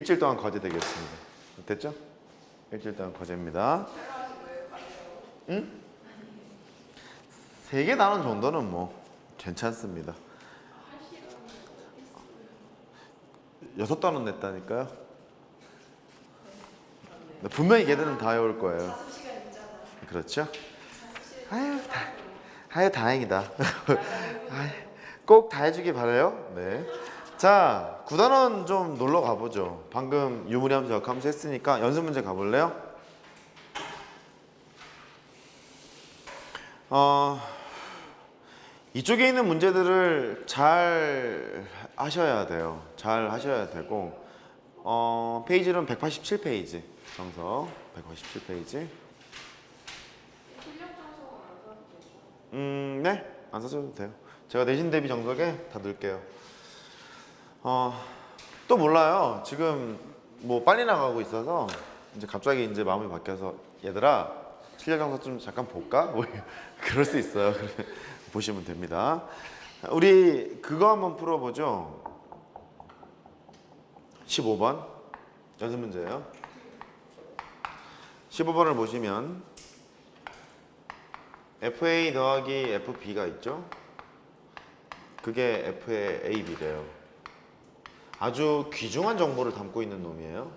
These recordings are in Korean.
일주일 동안 과제 되겠습니다. 됐죠? 일주일 동안 과제입니다. 응? 세 개 나눈 정도는 뭐 괜찮습니다. 여섯 단원 냈다니까요. 네, 분명히 걔들은 다 외울 거예요. 그렇죠? 아유, 다, 아유 다행이다. 꼭 다 해주기 바래요. 네. 자, 구단원 좀 놀러 가보죠. 방금 유무리하면서 역하면서 했으니까 연습 문제 가볼래요? 어, 이쪽에 있는 문제들을 잘 하셔야 돼요. 잘 하셔야 되고, 어, 페이지는 187페이지. 정석 187페이지. 음, 네. 안 써줘도 돼요. 제가 내신 대비 정석에 다 넣을게요. 어, 또 몰라요. 지금 뭐 빨리 나가고 있어서 이제 갑자기 이제 마음이 바뀌어서 얘들아 실력 정석 좀 잠깐 볼까? 뭐 그럴 수 있어요. 보시면 됩니다. 우리 그거 한번 풀어보죠. 15번 연습 문제예요. 15번을 보시면 FA 더하기 FB가 있죠? 그게 F의 AB래요. 아주 귀중한 정보를 담고 있는 놈이에요.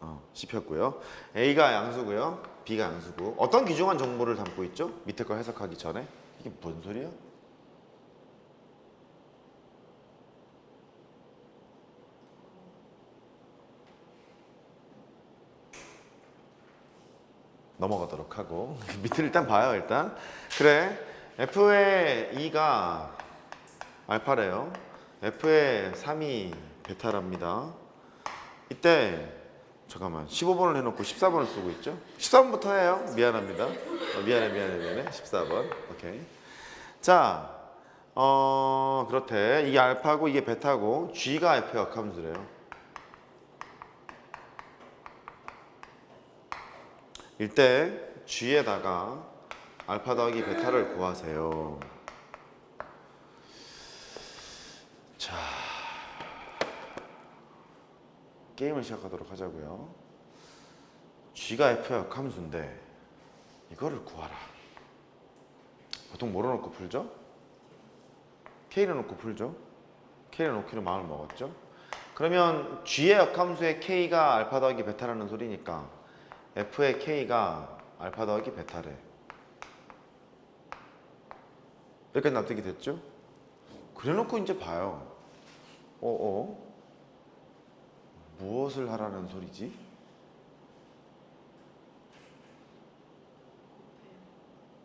어, 씹혔고요. A가 양수고요. B가 양수고. 어떤 귀중한 정보를 담고 있죠? 밑에 거 해석하기 전에. 이게 뭔 소리야? 넘어가도록 하고 밑을 일단 봐요 일단 그래 F의 2가 알파래요. F의 3이 베타랍니다. 이때 잠깐만 15번을 해놓고 14번을 쓰고 있죠? 14번부터 해요. 미안합니다. 어, 미안해 미안해 미안해. 14번. 오케이. 자 어, 그렇대. 이게 알파고 이게 베타고 G가 F의 역함수래요. 일때 G에다가 알파 더하기 베타를 구하세요. 게임을 시작하도록 하자고요. G가 F의 역함수인데 이거를 구하라. 보통 뭐로 놓고 풀죠? K를 놓고 풀죠? K를 놓기로 마음을 먹었죠? 그러면 G의 역함수의 K가 알파 더하기 베타라는 소리니까 F의 K가 알파 더하기 베타래. 여기까지 납득이 됐죠? 그래놓고 이제 봐요. 어어? 무엇을 하라는 소리지?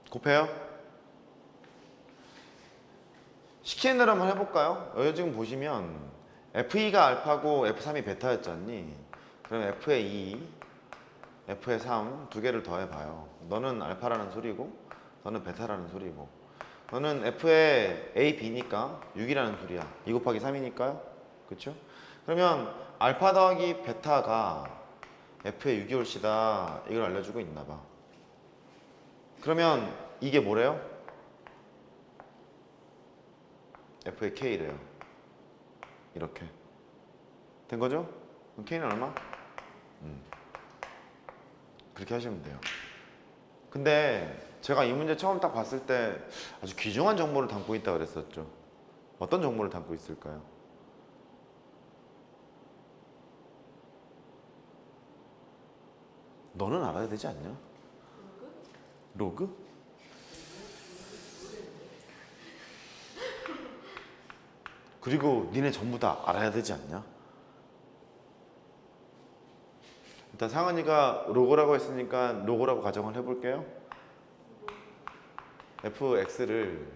곱해요? 시키는 대로 한번 해볼까요? 여기 지금 보시면 F2가 알파고 F3이 베타였잖니? 그럼 F의 2, F의 3 두 개를 더해봐요. 너는 알파라는 소리고, 너는 베타라는 소리고. 너는 F의 A, B니까 6이라는 소리야. 2 곱하기 3이니까요. 그쵸? 그러면 알파 더하기 베타가 F의 6이 올시다. 이걸 알려주고 있나 봐. 그러면 이게 뭐래요? F의 K래요. 이렇게. 된 거죠? 그럼 K는 얼마? 그렇게 하시면 돼요. 근데 제가 이 문제 처음 딱 봤을 때 아주 귀중한 정보를 담고 있다 그랬었죠. 어떤 정보를 담고 있을까요? 너는 알아야 되지 않냐? 로그? 그리고 니네 전부 다 알아야 되지 않냐? 일단 상은이가 로고라고 했으니까 로고라고 가정을 해볼게요. fx를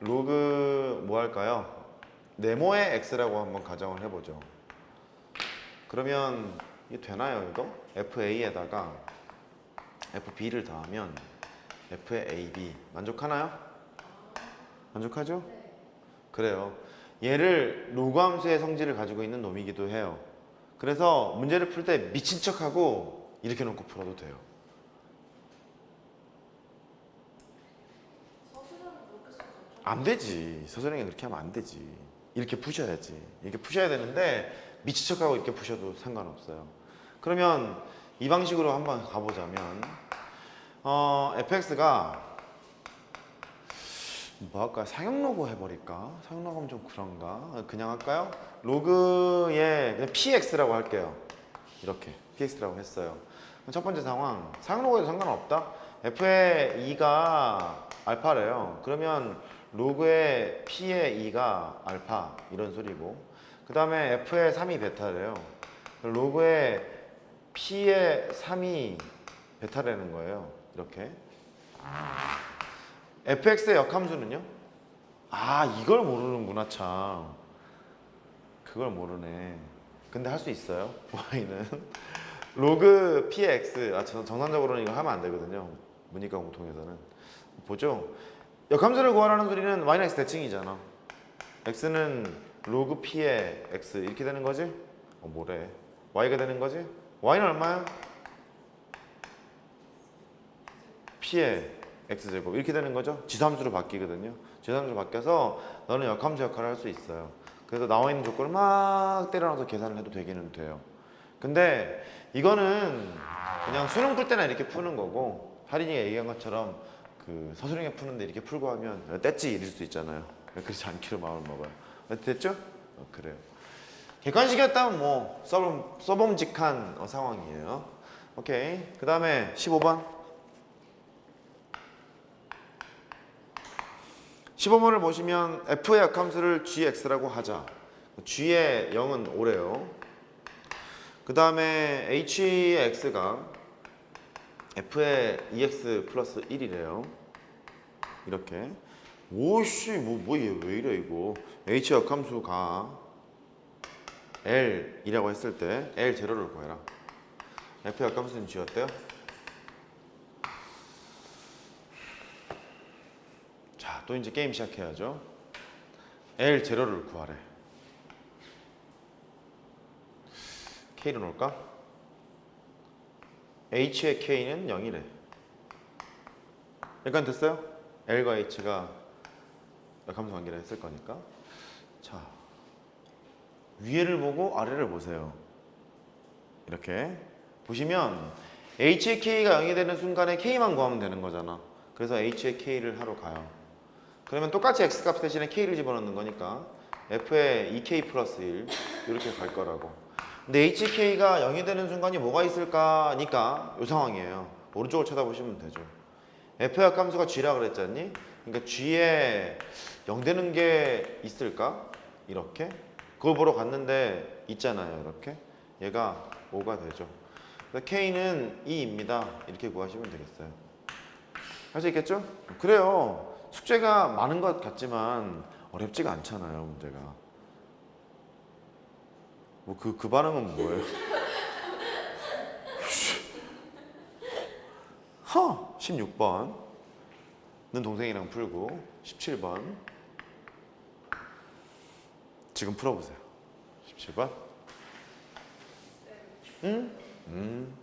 로그 뭐 할까요? 네모의 x라고 한번 가정을 해보죠. 그러면 이게 되나요 이거? fa에다가 fb를 더하면 f의 ab 만족하나요? 만족하죠? 그래요. 얘를 로그 함수의 성질을 가지고 있는 놈이기도 해요. 그래서 문제를 풀 때 미친 척하고 이렇게 놓고 풀어도 돼요. 안 되지. 서술형이 그렇게 하면 안 되지. 이렇게 푸셔야지. 이렇게 푸셔야 되는데 미친 척하고 이렇게 푸셔도 상관없어요. 그러면 이 방식으로 한번 가보자면 어, fx가 뭐 할까요? 상용 로그 해버릴까? 상용 로그 하면 좀 그런가? 그냥 할까요? 로그에 그냥 px라고 할게요. 이렇게 px라고 했어요. 첫 번째 상황 상용 로그에도 상관없다. f의 2가 알파래요. 그러면 로그의 p의 2가 알파 이런 소리고 그 다음에 f의 3이 베타래요. 로그의 p의 3이 베타라는 거예요. 이렇게. Fx의 역함수는요? 아 이걸 모르는구나 참. 그걸 모르네. 근데 할 수 있어요 y는. 로그 p의 x 아 저- 정상적으로는 이거 하면 안 되거든요. 문이과 공통에서는. 보죠? 역함수를 구하라는 소리는 y는 x 대칭이잖아. X는 로그 p의 x 이렇게 되는 거지? 어 뭐래 y가 되는 거지? y는 얼마야? p의 x제곱 이렇게 되는 거죠. 지수함수로 바뀌거든요. 지수함수로 바뀌어서 너는 역함수 역할을 할 수 있어요. 그래서 나와 있는 조건을 막 때려넣어서 계산을 해도 되기는 돼요. 근데 이거는 그냥 수능 풀 때나 이렇게 푸는 거고 할인이가 얘기한 것처럼 그 서술형에 푸는데 이렇게 풀고 하면 떼찌 이럴 수 있잖아요. 그렇지 않기로 마음을 먹어요. 됐죠? 어, 그래요. 객관식이었다면 뭐 써봄, 써봄직한 어, 상황이에요. 오케이. 그 다음에 15번. 15번을 보시면 f의 약함수를 gx라고 하자. g의 0은 5래요. 그 다음에 h의 x가 f의 2x 플러스 1이래요. 이렇게. 오씨, 뭐, 뭐, 얘왜 이래, 이거. H 역함수가 L이라고 했을 때 L 제로를 구해라. F 역함수는 g 어때요? 자, 또 이제 게임 시작해야죠. L 제로를 구하래. K로 놓을까? H의 K는 0이래. 약간 됐어요? L과 H가 역함수 관계를 했을 거니까. 자, 위에를 보고 아래를 보세요. 이렇게 보시면 H의 K가 0이 되는 순간에 K만 구하면 되는 거잖아. 그래서 H의 K를 하러 가요. 그러면 똑같이 X 값 대신에 K를 집어넣는 거니까 F의 2K 플러스 1 이렇게 갈 거라고. 근데 HK가 0이 되는 순간이 뭐가 있을까니까 이 상황이에요. 오른쪽을 쳐다보시면 되죠. F의 함수가 G라 그랬잖니? 그러니까 G에 0 되는 게 있을까? 이렇게 그걸 보러 갔는데 있잖아요. 이렇게 얘가 5가 되죠. K는 2입니다. 이렇게 구하시면 되겠어요. 할 수 있겠죠? 그래요. 숙제가 많은 것 같지만 어렵지가 않잖아요. 문제가. 뭐 그 그 반응은 뭐예요? 허 16번. 는 동생이랑 풀고 17번. 지금 풀어보세요. 17번. 응? 음,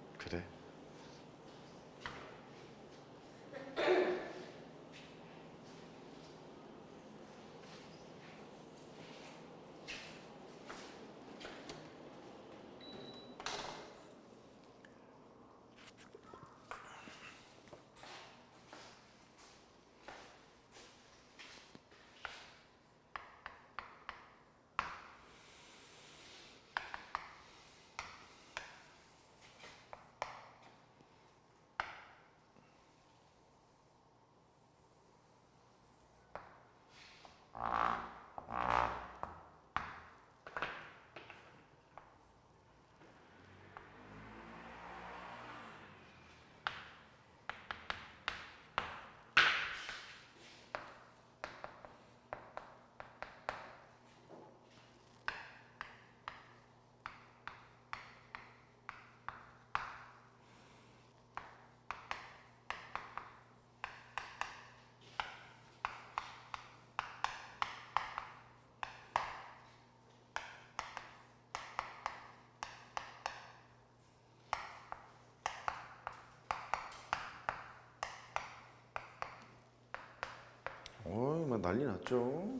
난리 났죠.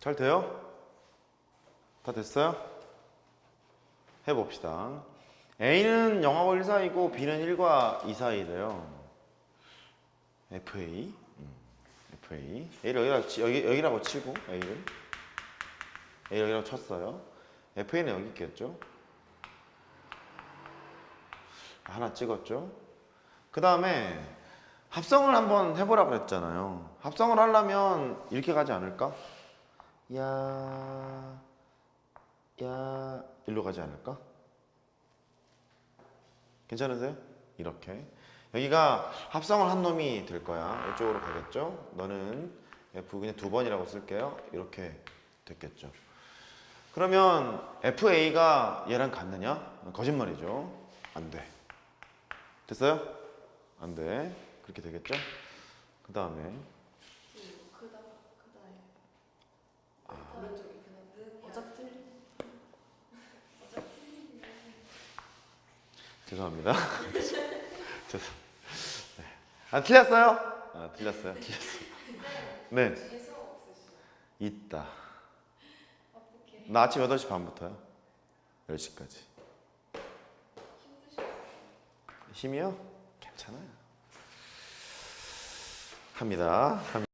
잘 돼요? 다 됐어요? 해봅시다. A는 0하고 1 사이고 B는 1과 2 사이래요. FA. 음, FA. A를 여기다, 치- 여기, 여기라고 치고 A를. A 여기라고 쳤어요. FA는 여기 있겠죠? 하나 찍었죠? 그 다음에 합성을 한번 해보라 그랬잖아요. 합성을 하려면 이렇게 가지 않을까? 야, 야, 일로 가지 않을까? 괜찮으세요? 이렇게. 여기가 합성을 한 놈이 될 거야. 이쪽으로 가겠죠? 너는 F 그냥 두 번이라고 쓸게요. 이렇게 됐겠죠. 그러면 FA가 얘랑 같느냐? 거짓말이죠. 안 돼. 됐어요? 안 돼. 그렇게 되겠죠? 그 다음에 크다 크다에 오른쪽이 크다 어차피 틀린 어차피 틀린 죄송합니다. 죄송. 네. 아 틀렸어요? 아 틀렸어요. 틀렸어요. 네 없으시죠? 있다. 어떻게 나 아침 8시 반부터요. 10시까지. 힘드시죠? 힘이요? 괜찮아요. 합니다. 합니다.